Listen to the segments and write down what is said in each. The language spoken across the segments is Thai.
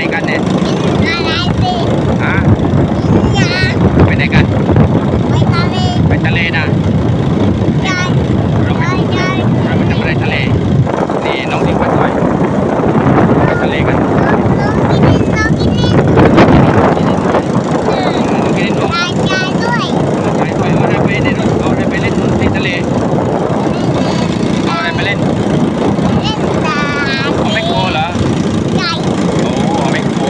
ไหนกันเนี่ย อะไรสิ ฮะ ยา ไปไหนกัน ไม่ทะเล ไปทะเลนะ ยา เราไป ยาย เราไปทำอะไรทะเล นี่น้องทิ้งไว้ด้วยไปทะเลกัน น้องกินนี่น้องกินนี่ น้องกินด้วย ยายยายด้วย ไปไปเอาอะไรไปในรถเอาอะไรไปเล่นที่ทะเลเอาอะไรไปเล่น เล่นตา เอาแมคโครเหรอ ยาย โอ้เอาแมคโคร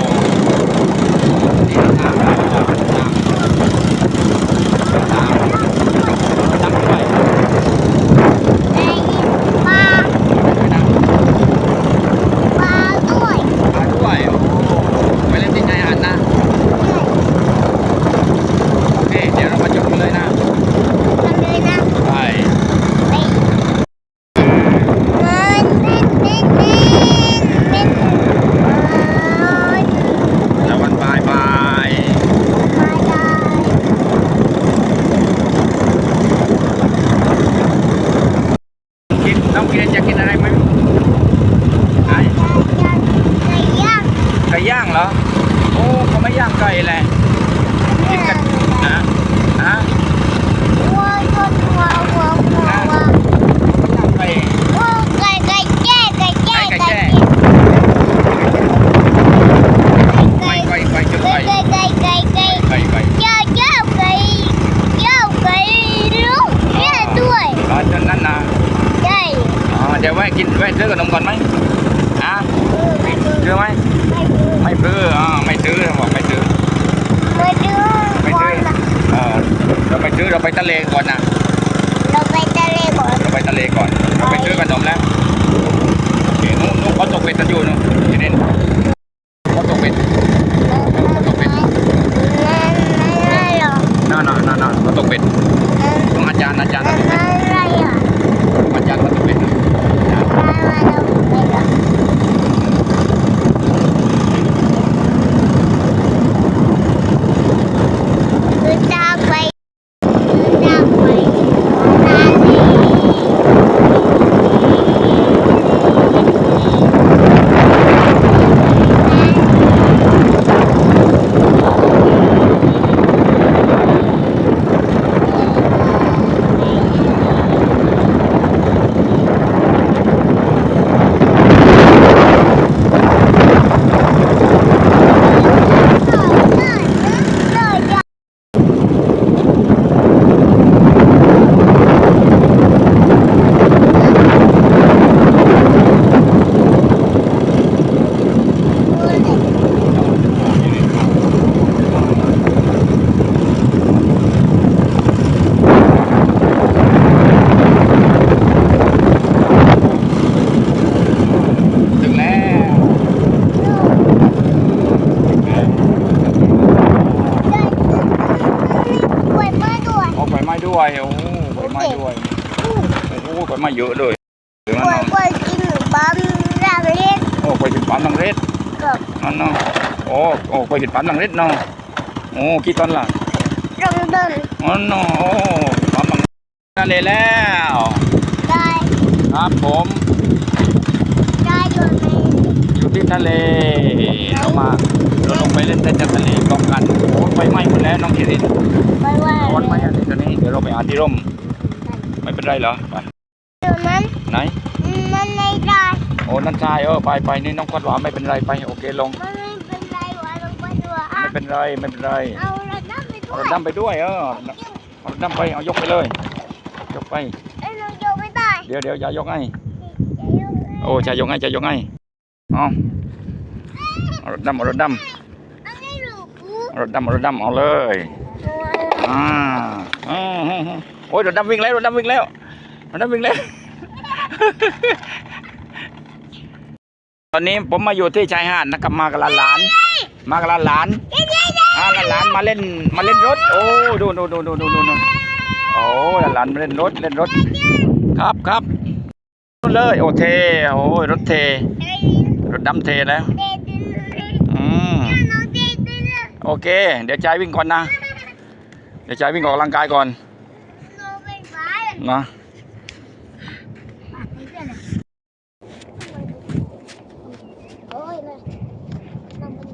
นี่ทางทางทางทางทางทำด้วย ยายปลา ไปนั่ง ปลาด้วย มาด้วยโอ้ไปเล่นที่ชายหาดนะ โอเค เดี๋ยวเรามาจบกันเลยนะ ทำเลยนะ ไป ไปเล่นเล่นเล่นเล่นเล่น แล้ววันบายบาย มาได้ กินน้องกินจะกินอะไรไหมไหน ไก่ย่าง ไก่ย่างเหรอ โอ้เขาไม่ย่างไก่แหละกินกันนะฮะ วัววัววัววัววัว ย่างไก่ วัวไก่ไก่แก่ไก่แก่ ไก่ ไก่ แจ้ ไก่ ไก่ไก่ไก่จุด ไก่ ไก่ ไก่ไก่ไก่ไก่ ไก่ไก่ เจ้าเจ้าไก่เจ้าไก่ลูกแก่ด้วย รอจนนั้นนะ ใช่ อ๋อเดี๋ยวแวะกินแวะซื้อขนมก่อนไหมอะซื้อไหมไม่ซื้ออ่าไม่ซื้อบอกไม่ซื้อ มาดู ไม่ซื้อเออเราไปซื้อเราไปทะเลก่อนนะ เราไปทะเลก่อน เราไปทะเลก่อน เราไปซื้อขนมแล้วโอเค นู้นนู้นเขาตกเบ็ดกันอยู่นู้นที่นี่เขาตกเบ็ด นั่นนั่นหรอ น่าน่าน่าน่าเขาตกเบ็ดต้องอาจารย์อาจารย์ นั่ เขา น ตกเบ็ด อะไรอะ อาจารย์เขาตกเบ็ดนะ นั่นอะไรอะคือตาไปคือตาไปทะเล ถึงแล้ว ปวดมือด้วย เอาไฟไหม้ด้วยโอ้โหไฟไหม้ด้วย โอ้โหไฟไหม้เยอะเลยเดี๋ยวปนั่นวดเนาะปวดกินบัมราเล่นโอ้ไฟติดปั๊มลังเร็ดกับนั่นเนาะโอ้โอ้ไฟติดปั๊มลังเร็ดเนาะโอ้กี่ตอนล่ะตรงเดินอ๋อเนาะโอ้ปั๊มลังทะเลแล้วได้ครับผมได้อยู่ในอยู่ที่ทะเลเรามาเราลงไปเล่นเต้นในทะเลพร้อมกันโอ้ไฟไหม้หมดแล้วน้องคิรินไปว่าร้อนไหมอันนี้ตอนนี้เดี๋ยวเราไปหาที่ร่มไม่เป็นไรเหรอไป อยู่นั้นไหน มันไม่ได้โอ้นั่นชายเออไปไปนี่น้องควัดหวานไม่เป็นไรไปโอเคลง มันไม่เป็นไรวะลงไปดูอะไม่เป็นไรไม่เป็นไรเอาระดับไปด้เอาวรยถดำไปด้วยเออเอารถดำไปเอายกไปเลย ยกไปไอ้เราโยกไม่ได้เดี๋ยวเดี๋ยวอย่ายกให้จะโยกไม่ได้โอ้จะยกให้จะยกให้เอาเอารถดำเอารถดอันนี้ลูกกูำเอารถดำเอารถดำเอาเลยอ่าอ่าฮะฮะโอ้ยรถดำวิ่งแล้วรถดำวิ่งแล้วรถดำวิ่งแล้ว ตอนนี้ผมมาอยู่ที่ชายหาดนะครับมากับหลานๆมากับหลานๆอ่าหลานๆมาเล่นมาเล่นรถ โอ้ดูดูดูดูดูดูดูโอ้หลานๆมาเล่นรถเล่นรถ ครับครับเลยโอเทโอ้ยรถเทไอ้รถดำเทแล้วเด็กดื้ออืมน้องเด็กดื้อโอเค เดี๋ยวใจายวิ่งก่อนนะ เดี๋ยวใจายวิ่งออกกำลังกายก่อนน้องเป็นฟ้านะ โอ้ยเลยน้องเป็น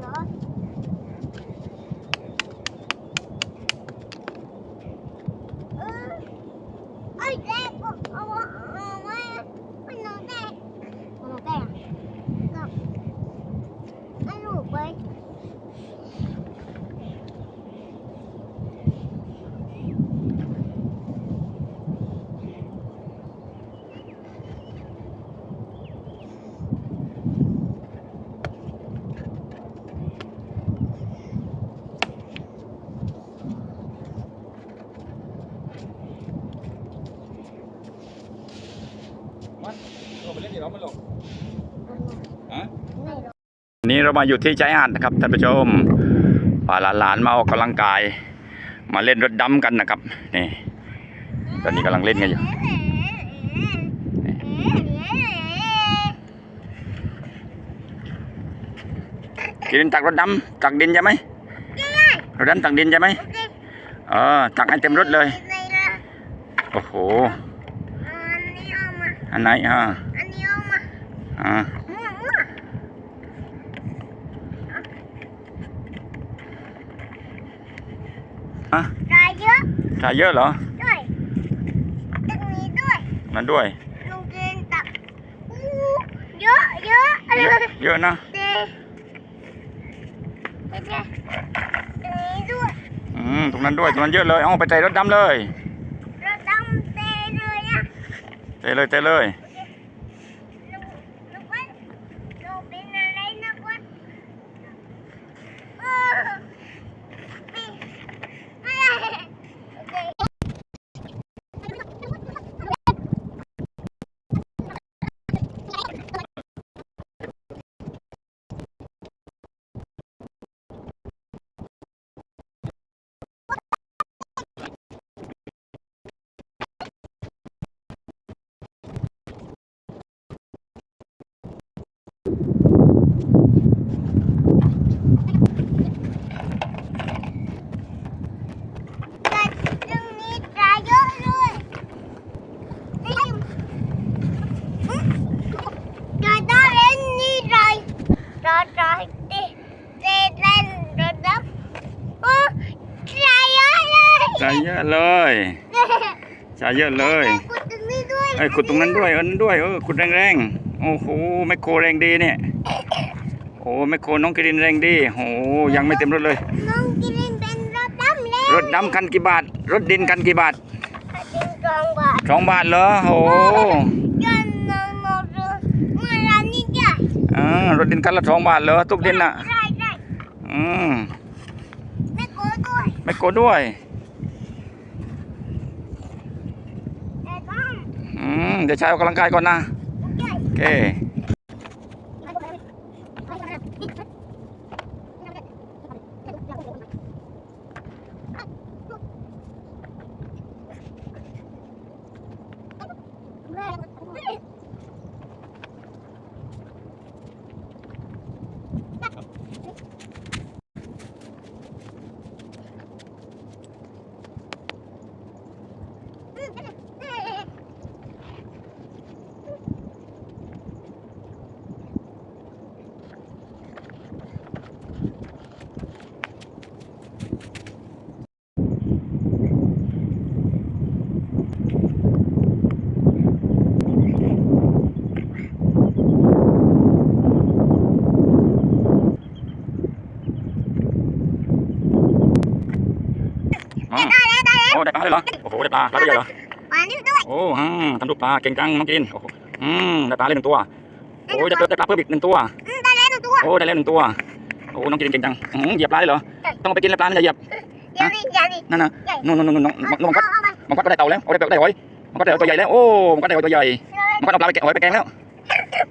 นี่ เรามาอยู่ที่ชายหาดนะครับท่านผู้ชมพาหลานๆมาออกกำลังกาย มาเล่นรถดำกันนะครับนี่ตอนนี้กำลังเล่นกันอยู่กินตักรถดำตักดินใช่ไหมรถดำตักดินใช่ไหมเออตักให้เต็มรถเลยในละโอ้โหอันนี้เอามาอันไหนอะอันนี้เอามาอ่า มั่วมั่ว อะใจเยอะใส่เยอะเหรอ ด้วยตรงนี้ด้วยนั่นด้วยลุงเกณฑ์ตักอู้เยอะเยอะอะไรเยอะเยอะนะเจ๊เจ๊เจ๊ตรงนี้ด้วยอืมตรงนั้นด้วยตรงนั้นเยอะเลยเอาไปใส่รถดำเลย เราดำเตะเลยอะ เตะเลยเตะเลย ลุงลุงว่าลุงเป็นอะไรนะกวนเออไม่ไม่โอเค แต่ตรงนี้ปลาเยอะเลยนี่เราต้องเล่นนี่เลยเราจะเตะเตะเล่นเราต้องโอ้ปลาเยอะเลย ใส่เยอะเลย ใส่เยอะเลยขุดตรงนี้ด้วยไอ้ยขุดตรงนั้นด้วยเอันนั้นด้วยเออขุดแรงๆโอ้โหแมคโครแรงดีเนี่ยโอ้แมคโครน้องกรินแรงดีโอ้ยังไม่เต็มรถเลย น้องกินเป็นรถดำเลยรถดำคันกี่บาท รถดินคันกี่บาทจริงจังว่ะสองบาทเหรอโอ้ยันน้องน้องเมื่อไรนี่จ้ะอ่ารถดินคันละสองบาทเหรอทุกดินอะใช่ใช่อืมไม่โกลัวด้วยแมคโครด้วย แต่ต้อง อืม เดี๋ยวชายออกกำลังกายก่อนนะใช่โอเค อ๋อโอ้ได้ปลาเลยเหรอ โอ้โห ได้ ปลาปลาตัวใหญ่เหรอมานี่ด้วยโอ้ฮ่าทำลูกปลาเก่งจังน้องกินโอ้โหอืมได้ปลาเลยหนึ่งตัวโอ้ยได้เพิ่มได้ปลาเพิ่มอีกหนึ่งตัวอืมได้แล้วหนึ่งตัวโอ้ได้แล้วหนึ่งตัวโอ้น้องกินเก่งจังอืมเหยียบปลาเลยเหรอต้องเอาไปกินแล้วปลามันจะเหยียบเดี๋ยวนี่เดี๋ยวนี่นั่นนะนู่นนู่นนู่นนู่นน้องมังกัดเอามามังกัดก็ได้เต่าแล้วโอ้ได้ได้หอยมังกัดได้หอยตัวใหญ่แล้วโอ้มังกัดได้หอยตัวใหญ่มังกัดเอาปลาไปแกะหอยไปแกงแล้ว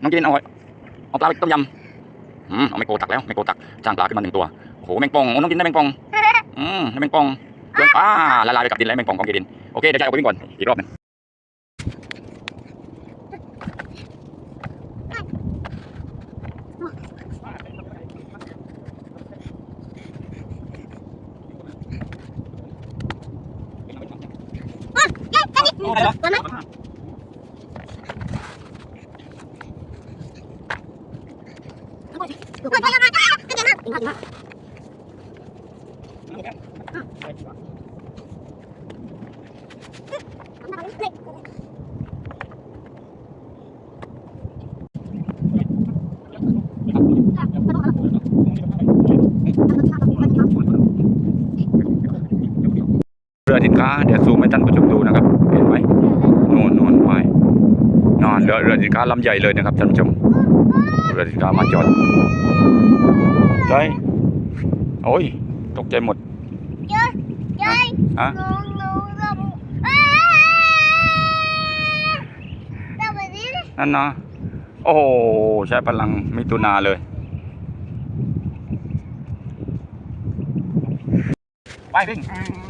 น้องกินเอาหอยเอาปลาไปต้มยำอืมเอาไม่โกตักแล้วไม่โกตักจ้างปลาขึ้นมาหนึ่งตัวโอ้โหแมงป่องโอ้น้องกินได้แมงป่องอืมได้แมงป่อง เรื่องอ่าละลายไปกับดินแล้วแมงป่องของเกดินโอเคเดี๋ยวจะเอาไปวิ่งก่อนอีกรอบหนึงเาเดี๋ยวซูมให้ท่านผู้ชมดูนะครับ เห็นไหมนอนนู่นไปนอนเรือเรือจินค้าลำใหญ่เลยนะครับท่านผู้ชมเรือจินค้ามาจอดใช่โอ้ยตกใจหมดนั่นนะโอ้ใช้พลังมิตุนาเลย ไปวิ่ง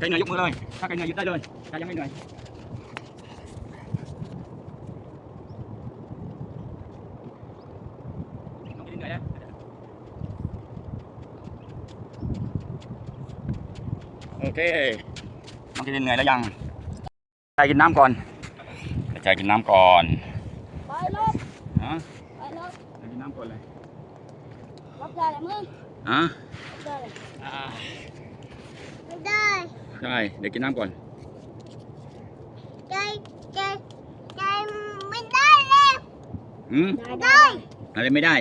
ใครเหนื่อยยกมือเลย ถ้าใครเหนื่อยหยุดได้เลยใครยังไม่เหนื่อยโอเคน้องกินเหนื่อยแล้วยังใจกินน้ำก่อนใจกินน้ำก่อน ไปลบฮะไปลบใจกินน้ำก่อนเลยรับใจเลยมึงฮะลบใจเลย ใช่ เดี๋ยวกินน้ำก่อน ใจใจใจไม่ได้เลยอืมได้อะไรไม่ได้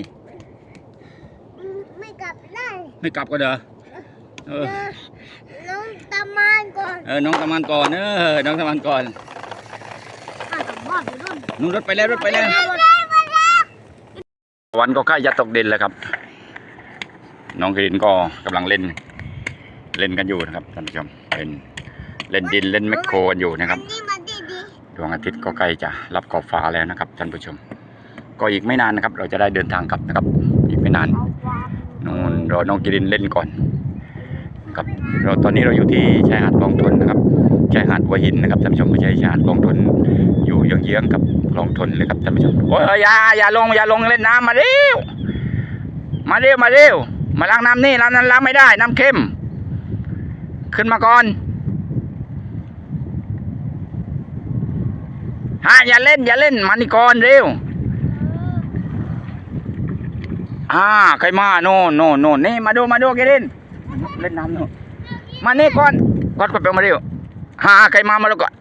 ไม่กลับได้ไม่กลับก็เด้อเออ น้องตะมานก่อนเออ น้องตะมานก่อน เออ น้องตะมานก่อนนรุ่นรถไปแล้วรถไปแล้ว วันก็ใกล้จะตกดินแล้วครับ น้องกรินก็กำลังเล่น เล่นกันอยู่นะครับท่านผู้ชมเล่นเล่นดินเล่นแมคโครกันอยู่นะครับดวงอาทิตย์ก็ใกล้จะรับขอบฟ้าแล้วนะครับท่านผู้ชม ก็อีกไม่นานนะครับ เราจะได้เดินทางกลับนะครับ อีกไม่นานนู่นรอน้องกิรินเล่นก่อนครับเราตอนนี้เราอยู่ที่ชายหาดคลองทนนะครับชายหาดหัวหินนะครับท่านผู้ชมไม่ใช่ชายหาดคลองทนอยู่เยื้องๆกับคลองทนเลยครับท่านผู้ชมโอ้ยอย่าอย่าลงอย่าลงเล่นน้ำมาเร็วมาเร็วมาเร็วมาล้างน้ำนี่ล้างนั้นล้างไม่ได้น้ำเค็ม ขึ้นมาก่อนฮะอย่าเล่น อย่าเล่น มานี่ก่อนเร็วอ่าใครมาโน่โน่โน่นี่มาดูมาดูเกดินเล่นน้ำโน่นมานี่ก่อนก่อนกดไปมาเร็วฮะใครมามาแล้วก่อน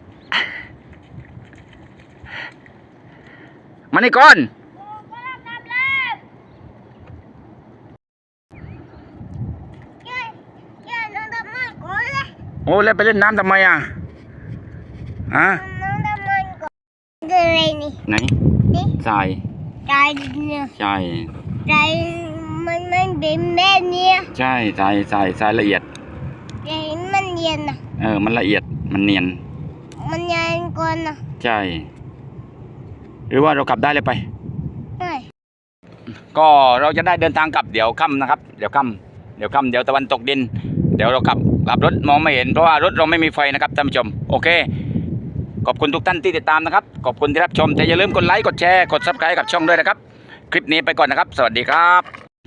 มานี่ก่อน โอ้แล้วไปเล่นน้ำทำไมอะฮะอคืออะไรนี่ไหนนี่ทรายเนี่ยใช่ทรมันมันเป็นแม่เนี่ยใช่ใรายทรายทละเอียดใรามันเนียนอะเออมันละเอียดมันเนียน มันเนียนก่านะใช่ หรือว่าเรากลับได้เลยไปไม่ก็เราจะได้เดินทางกลับเดี๋ยวค่ำนะครับ เดี๋ยวค่ำเดี๋ยวค่ำเดี๋ยวตะวันตกดิน เดี๋ยวเราขับขับรถมองไม่เห็นเพราะว่ารถเราไม่มีไฟนะครับท่านผู้ชมโอเค ขอบคุณทุกท่านที่ติดตามนะครับ ขอบคุณที่รับชมแต่อย่าลืมกดไลค์กดแชร์กดซับสไครต์กับช่องด้วยนะครับ คลิปนี้ไปก่อนนะครับ สวัสดีครับเ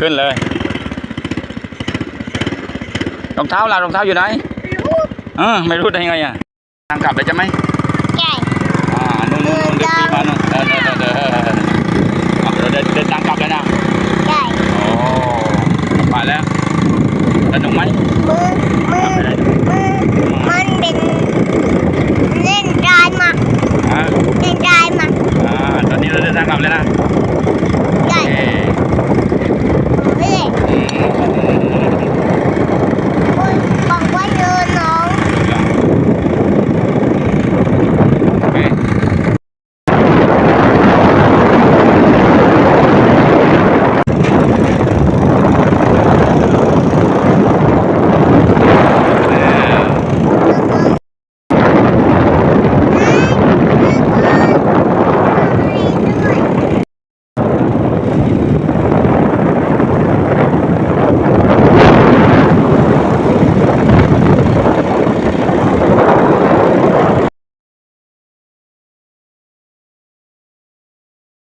ขึ้นเลย รองเท้าล่ะรองเท้าอยู่ไหนเออไม่รู้ได้ไงอ่ะทางกลับเลยจะไหม สนุกไหมมือมือมือมันเป็นเล่นกายหมักาเล่นกายหมักอ่าตอนนี้เราเดิทางกลับเลยนะใช่เล่น